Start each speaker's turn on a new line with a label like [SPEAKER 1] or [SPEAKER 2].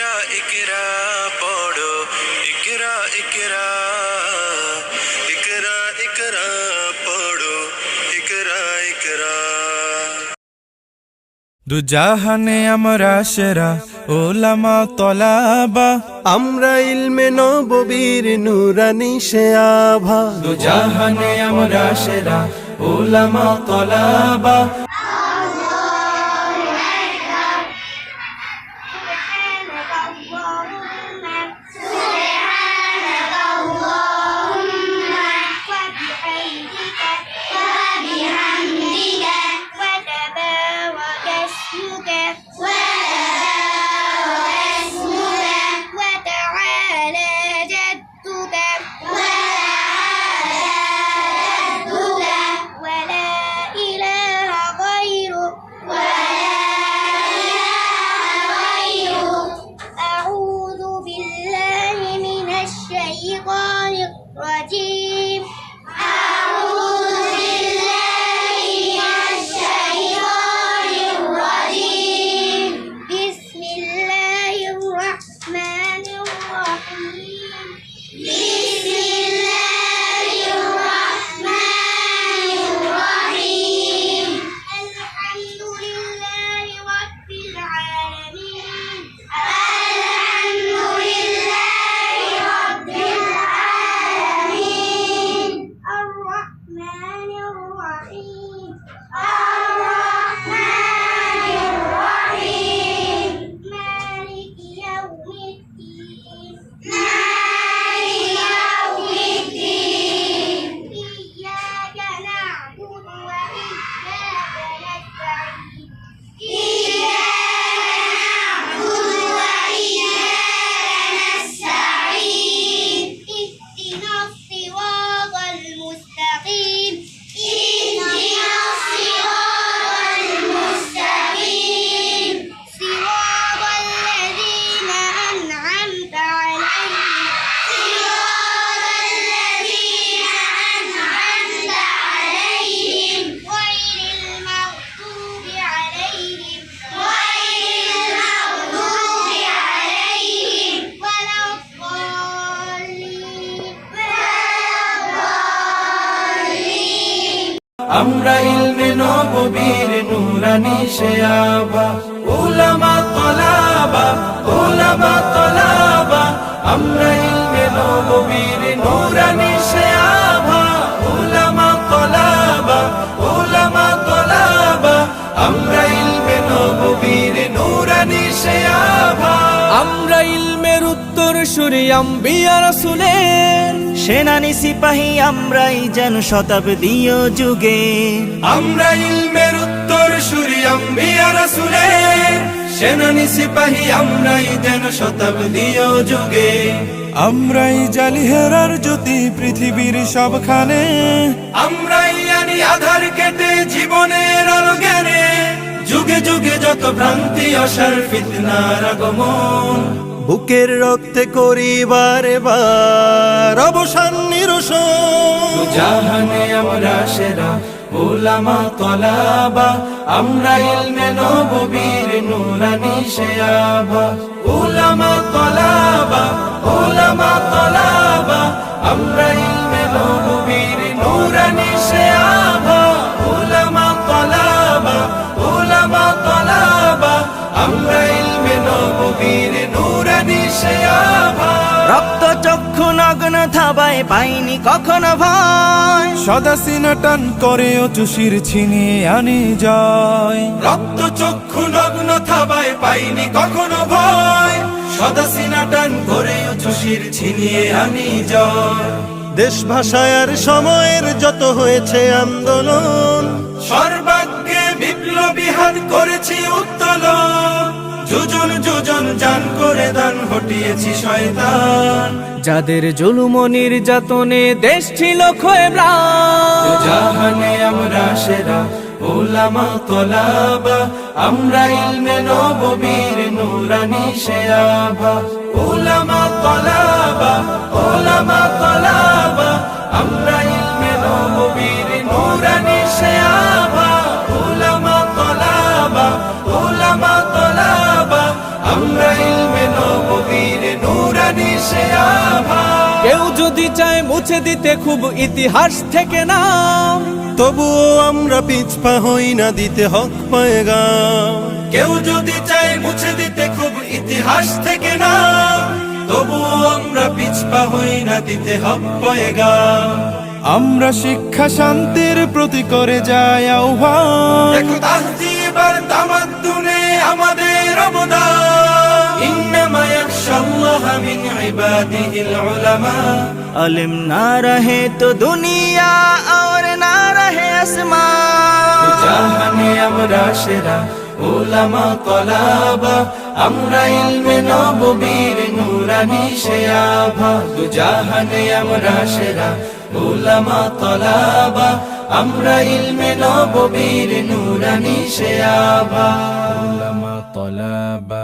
[SPEAKER 1] ইকরা ইকরা পড়ো। ইকরা ইকরা ইকরা ইকরা পড়ো। ইকরা ইকরা।
[SPEAKER 2] দুজাহানে আমরা সেরা ওলামা তলাবা।
[SPEAKER 3] আমরা ইলমে নববীর নুরানি সে আভা
[SPEAKER 2] দুজাহানে আমরা সেরা ওলামা তলাবা।
[SPEAKER 4] 我今。
[SPEAKER 2] আমরা ইলমে নববীর নুরানি আভা ওলামা তলাবা ওলামা তলাবা। আমরা ইলমে নববীর নুরানি আভা ওলামা তলাবা ওলামা তলাবা। আমরা ইলমে নববীর নুরানি আভা আমরা ইলমের উত্তর সুরি আম্বিয়া রাসূলের
[SPEAKER 5] সেনানি সিপাহী আমরাই যেন শতাব্দীয় যুগে।
[SPEAKER 2] আমরা ইলমের উত্তর সুরি আম্বিয়া রাসূলের সেনানি সিপাহী আমরাই যেন শতাব্দীয় যুগে। আমরাই জালিহেরার জ্যোতি পৃথিবীর সবখানে। আমরাই আনি আধার কেটে জীবনের আলো জ্ঞানে যুগে যুগে যত ভ্রান্তি অসার ফিতনার আগমন।
[SPEAKER 3] বুকের রক্তে করিবার বার অবসান নিরসন।
[SPEAKER 2] জাহানে আমরা সেরা, ওলামা তলাবা, আমরা ইলমে নববীর নুরানি শেয়াবা ওলামা তলাবা ওলামা তলাবা, আমরা ইলমে নববীর নুরানি শেয়াবা ওলামা তলাবা ওলামা তলাবা, আমরা ইলমে নববীর নুরানি
[SPEAKER 5] রক্ত চক্ষু নগ্ন থাবায় পাইনি কখনো ভয়।
[SPEAKER 2] সদা সিনাটান করে চুষির ছিনিয়ে আনি যায় রক্ত চক্ষু নগ্ন থাবায় পাইনি কখনো ভয়। সদা সিনাটান করে চুষির ছিনিয়ে আনি যায়
[SPEAKER 3] দেশ ভাষায় আর সময়ের যত হয়েছে আন্দোলন
[SPEAKER 2] সর্বাগ্যে বিপ্লবী হাত করেছি উত্তোলন। যোজন যোজন জান করে দান হটিয়েছি শয়তান।
[SPEAKER 5] যাদের জুলুম নির্যাতনে দেশ ছিল ক্ষয়ে
[SPEAKER 2] জাহানে আমরা সেরা ওলামা তলাবা আমরা ইলমে নববীর নুরানি শেয়াবা ওলামা তলাবা ওলামা তলাবা আমরা যদি চায় মুছে দিতে খুব ইতিহাস থেকে নাম
[SPEAKER 3] তবুও আমরা পিছপা হই না দিতে হক পায়গাম
[SPEAKER 2] কেউ যদি চায় মুছে দিতে খুব ইতিহাস থেকে না। তবুও আমরা পিছপা হই না দিতে হক পয়েগা।
[SPEAKER 6] আমরা শিক্ষা শান্তির প্রতি করে যাই আহ্বান।
[SPEAKER 2] من عباده العلماء
[SPEAKER 5] علم نہ رہے تو دنیا اور نہ رہے اسمان
[SPEAKER 2] جاہنی امرا شرا উলামা তলাবা আমরা ইলমে নববীর নুরানি শেয়াভা দুজাহানে আমরা সেরা উলামা তলাবা আমরা ইলমে নববীর নুরানি শেয়াভা উলামা তলাবা।